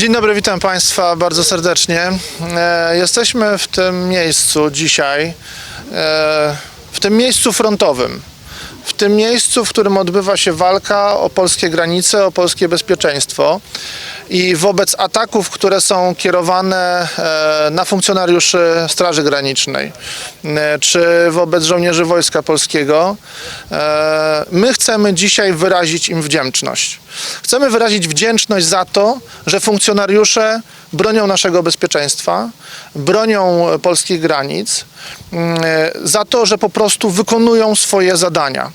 Dzień dobry, witam Państwa bardzo serdecznie. E, Jesteśmy w tym miejscu dzisiaj, e, w tym miejscu frontowym. W tym miejscu, w którym odbywa się walka o polskie granice, o polskie bezpieczeństwo. I wobec ataków, które są kierowane e, na funkcjonariuszy Straży Granicznej, e, czy wobec żołnierzy Wojska Polskiego, e, my chcemy dzisiaj wyrazić im wdzięczność. Chcemy wyrazić wdzięczność za to, że funkcjonariusze bronią naszego bezpieczeństwa, bronią polskich granic, mm, za to, że po prostu wykonują swoje zadania.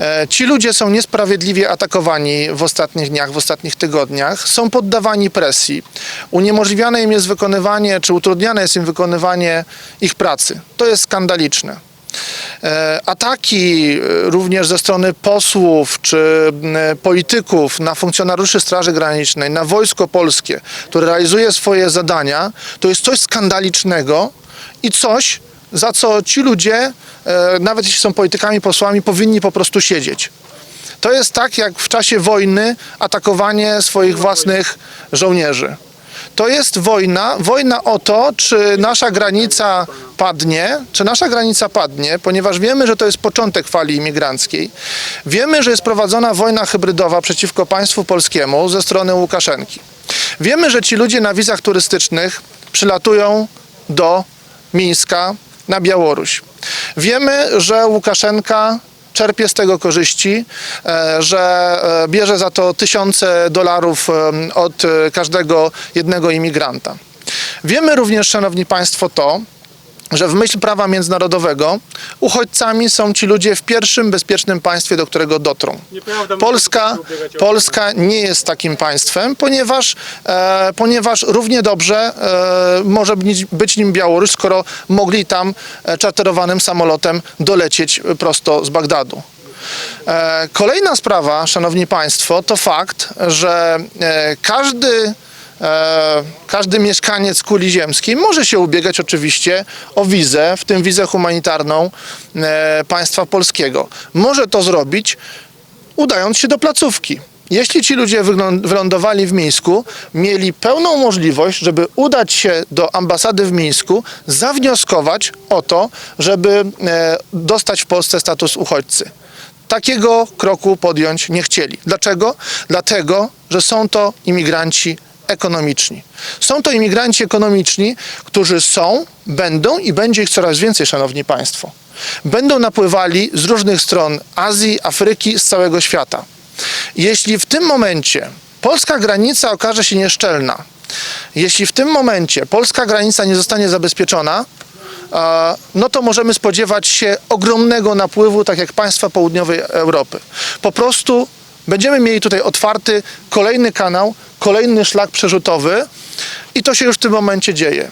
E, Ci ludzie są niesprawiedliwie atakowani w ostatnich dniach, w ostatnich tygodniach, są poddawani presji. Uniemożliwiane im jest wykonywanie, czy utrudniane jest im wykonywanie ich pracy. To jest skandaliczne. E, Ataki e, również ze strony posłów czy polityków na funkcjonariuszy Straży Granicznej, na wojsko polskie, które realizuje swoje zadania, to jest coś skandalicznego i coś, za co ci ludzie, e, nawet jeśli są politykami, posłami, powinni po prostu siedzieć. To jest tak, jak w czasie wojny atakowanie swoich własnych żołnierzy. To jest wojna, wojna o to, czy nasza granica padnie, czy nasza granica padnie, ponieważ wiemy, że to jest początek fali imigranckiej. Wiemy, że jest prowadzona wojna hybrydowa przeciwko państwu polskiemu ze strony Łukaszenki. Wiemy, że ci ludzie na wizach turystycznych przylatują do Mińska na Białoruś. Wiemy, że Łukaszenka czerpie z tego korzyści, e, że e, bierze za to tysiące dolarów em, od e, każdego jednego imigranta. Wiemy również, Szanowni Państwo, to, że w myśl prawa międzynarodowego uchodźcami są ci ludzie w pierwszym bezpiecznym państwie, do którego dotrą. Polska, Polska nie jest takim państwem, ponieważ, e, ponieważ równie dobrze e, może być, nim Białoruś, skoro mogli tam e, czarterowanym samolotem dolecieć prosto z Bagdadu. E, Kolejna sprawa, Szanowni Państwo, to fakt, że e, każdy, każdy mieszkaniec kuli ziemskiej może się ubiegać oczywiście o wizę, w tym wizę humanitarną e, państwa polskiego. Może to zrobić udając się do placówki. Jeśli ci ludzie wylądowali w Mińsku, mieli pełną możliwość, żeby udać się do ambasady w Mińsku, zawnioskować o to, żeby e, dostać w Polsce status uchodźcy. Takiego kroku podjąć nie chcieli. Dlaczego? Dlatego, że są to imigranci ekonomiczni. Są to imigranci ekonomiczni, którzy są, będą i będzie ich coraz więcej, szanowni państwo. Będą napływali z różnych stron Azji, Afryki, z całego świata. Jeśli w tym momencie polska granica okaże się nieszczelna, jeśli w tym momencie polska granica nie zostanie zabezpieczona, no to możemy spodziewać się ogromnego napływu, tak jak państwa południowej Europy. Po prostu będziemy mieli tutaj otwarty kolejny kanał, kolejny szlak przerzutowy i to się już w tym momencie dzieje.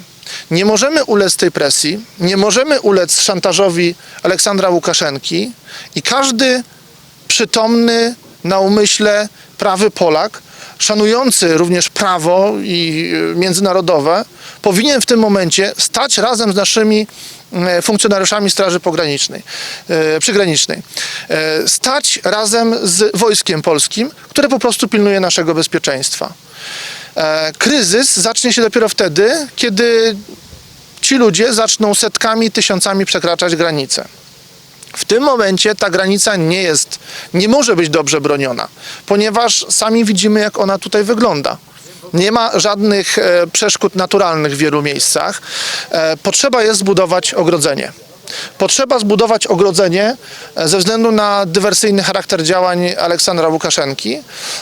Nie możemy ulec tej presji, nie możemy ulec szantażowi Aleksandra Łukaszenki i każdy przytomny na umyśle prawy Polak, szanujący również prawo i y, międzynarodowe, powinien w tym momencie stać razem z naszymi e, funkcjonariuszami Straży Pogranicznej, e, Przygranicznej. E, Stać razem z Wojskiem Polskim, które po prostu pilnuje naszego bezpieczeństwa. E, Kryzys zacznie się dopiero wtedy, kiedy ci ludzie zaczną setkami, tysiącami przekraczać granice. W tym momencie ta granica nie jest, nie może być dobrze broniona, ponieważ sami widzimy, jak ona tutaj wygląda. Nie ma żadnych e, przeszkód naturalnych w wielu miejscach. E, potrzeba jest zbudować ogrodzenie. Potrzeba zbudować ogrodzenie e, ze względu na dywersyjny charakter działań Aleksandra Łukaszenki.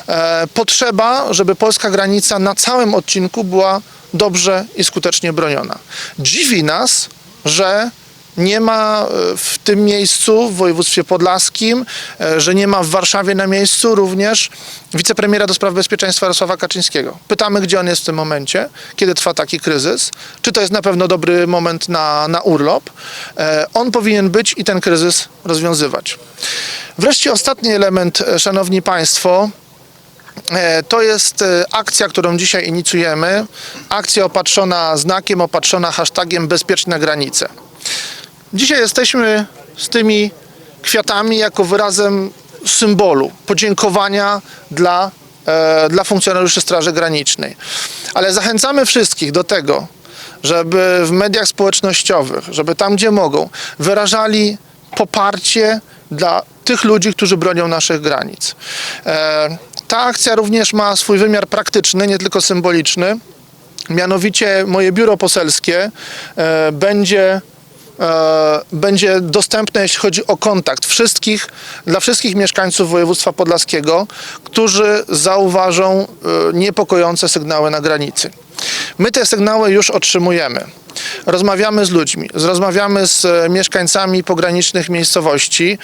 E, Potrzeba, żeby polska granica na całym odcinku była dobrze i skutecznie broniona. Dziwi nas, że nie ma e, w tym miejscu, w województwie podlaskim, e, że nie ma w Warszawie na miejscu również wicepremiera do spraw bezpieczeństwa Jarosława Kaczyńskiego. Pytamy, gdzie on jest w tym momencie, kiedy trwa taki kryzys, czy to jest na pewno dobry moment na, na urlop. E, On powinien być i ten kryzys rozwiązywać. Wreszcie ostatni element, szanowni państwo, To jest akcja, którą dzisiaj inicjujemy. Akcja opatrzona znakiem, opatrzona hashtagiem Bezpieczne granice. Dzisiaj jesteśmy z tymi kwiatami jako wyrazem symbolu podziękowania dla e, dla funkcjonariuszy Straży Granicznej. Ale zachęcamy wszystkich do tego, żeby w mediach społecznościowych, żeby tam, gdzie mogą, wyrażali poparcie dla tych ludzi, którzy bronią naszych granic. E, Ta akcja również ma swój wymiar praktyczny, nie tylko symboliczny. Mianowicie moje biuro poselskie e, będzie będzie dostępne, jeśli chodzi o kontakt wszystkich, dla wszystkich mieszkańców województwa podlaskiego, którzy zauważą e, niepokojące sygnały na granicy. My te sygnały już otrzymujemy. Rozmawiamy z ludźmi, rozmawiamy z e, mieszkańcami pogranicznych miejscowości,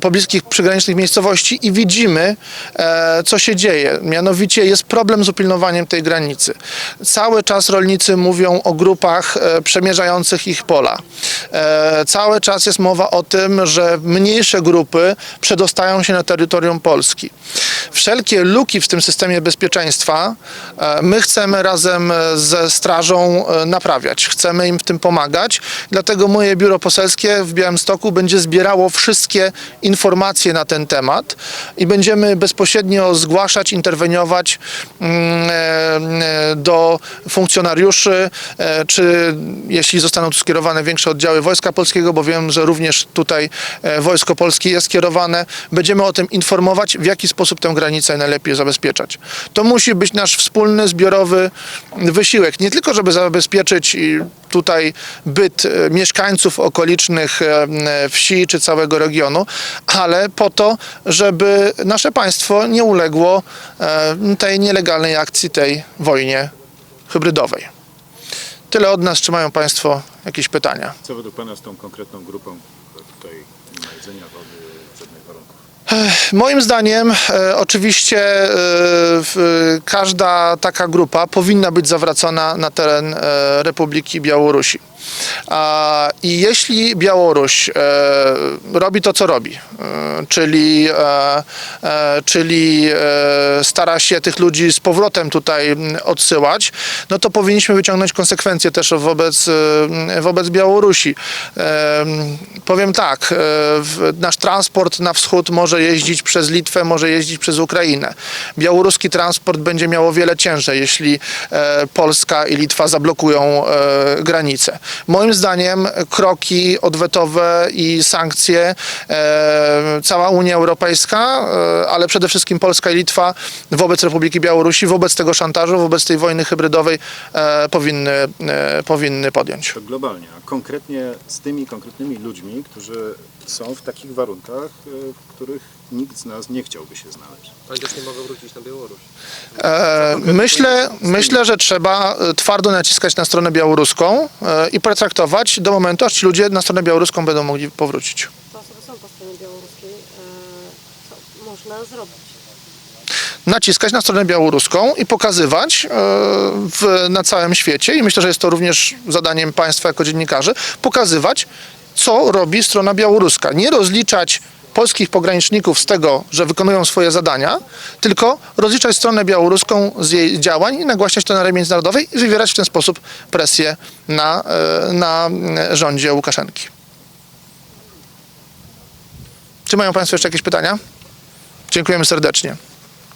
pobliskich przygranicznych miejscowości i widzimy, e, co się dzieje. Mianowicie jest problem z upilnowaniem tej granicy. Cały czas rolnicy mówią o grupach e, przemierzających ich pola. Cały czas jest mowa o tym, że mniejsze grupy przedostają się na terytorium Polski. Wszelkie luki w tym systemie bezpieczeństwa my chcemy razem ze strażą e, naprawiać. Chcemy im w tym pomagać. Dlatego moje biuro poselskie w Białymstoku będzie zbierało wszystkie informacje na ten temat i będziemy bezpośrednio zgłaszać, interweniować mm, e, e, do funkcjonariuszy, e, czy jeśli zostaną skierowane większe oddziały Wojska Polskiego, bo wiem, że również tutaj Wojsko Polskie jest kierowane, będziemy o tym informować, w jaki sposób tę granicę najlepiej zabezpieczać. To musi być nasz wspólny, zbiorowy wysiłek. Nie tylko, żeby zabezpieczyć i tutaj byt e, mieszkańców okolicznych e, wsi czy całego regionu, ale po to, żeby nasze państwo nie uległo e, tej nielegalnej akcji, tej wojnie hybrydowej. Tyle od nas. Czy mają Państwo jakieś pytania? Co według Pana z tą konkretną grupą tutaj jedzenia, wody? Moim zdaniem e, oczywiście e, w, każda taka grupa powinna być zawracana na teren e, Republiki Białorusi. I jeśli Białoruś e, robi to, co robi, e, czyli, e, czyli stara się tych ludzi z powrotem tutaj odsyłać, no to powinniśmy wyciągnąć konsekwencje też wobec, wobec Białorusi. Powiem tak, nasz transport na wschód może jeździć przez Litwę, może jeździć przez Ukrainę. Białoruski transport będzie miał o wiele ciężej, jeśli Polska i Litwa zablokują granice. Moim zdaniem kroki odwetowe i sankcje e, cała Unia Europejska, e, ale przede wszystkim Polska i Litwa wobec Republiki Białorusi, wobec tego szantażu, wobec tej wojny hybrydowej e, powinny, powinny podjąć. Globalnie, a konkretnie z tymi konkretnymi ludźmi, którzy są w takich warunkach, y, w których nikt z nas nie chciałby się znaleźć. Też nie mogą wrócić na Białoruś. E, myślę, myślę, że trzeba e, twardo naciskać na stronę białoruską e, i pretraktować do momentu, aż ci ludzie na stronę białoruską będą mogli powrócić. te osoby są po stronie białoruskiej, e, co można zrobić? Naciskać na stronę białoruską i pokazywać e, w, na całym świecie, i myślę, że jest to również zadaniem państwa jako dziennikarzy, pokazywać, co robi strona białoruska. Nie rozliczać polskich pograniczników z tego, że wykonują swoje zadania, tylko rozliczać stronę białoruską z jej działań i nagłaśniać to na arenie międzynarodowej i wywierać w ten sposób presję na, e, na e, rządzie Łukaszenki. Czy mają Państwo jeszcze jakieś pytania? Dziękujemy serdecznie.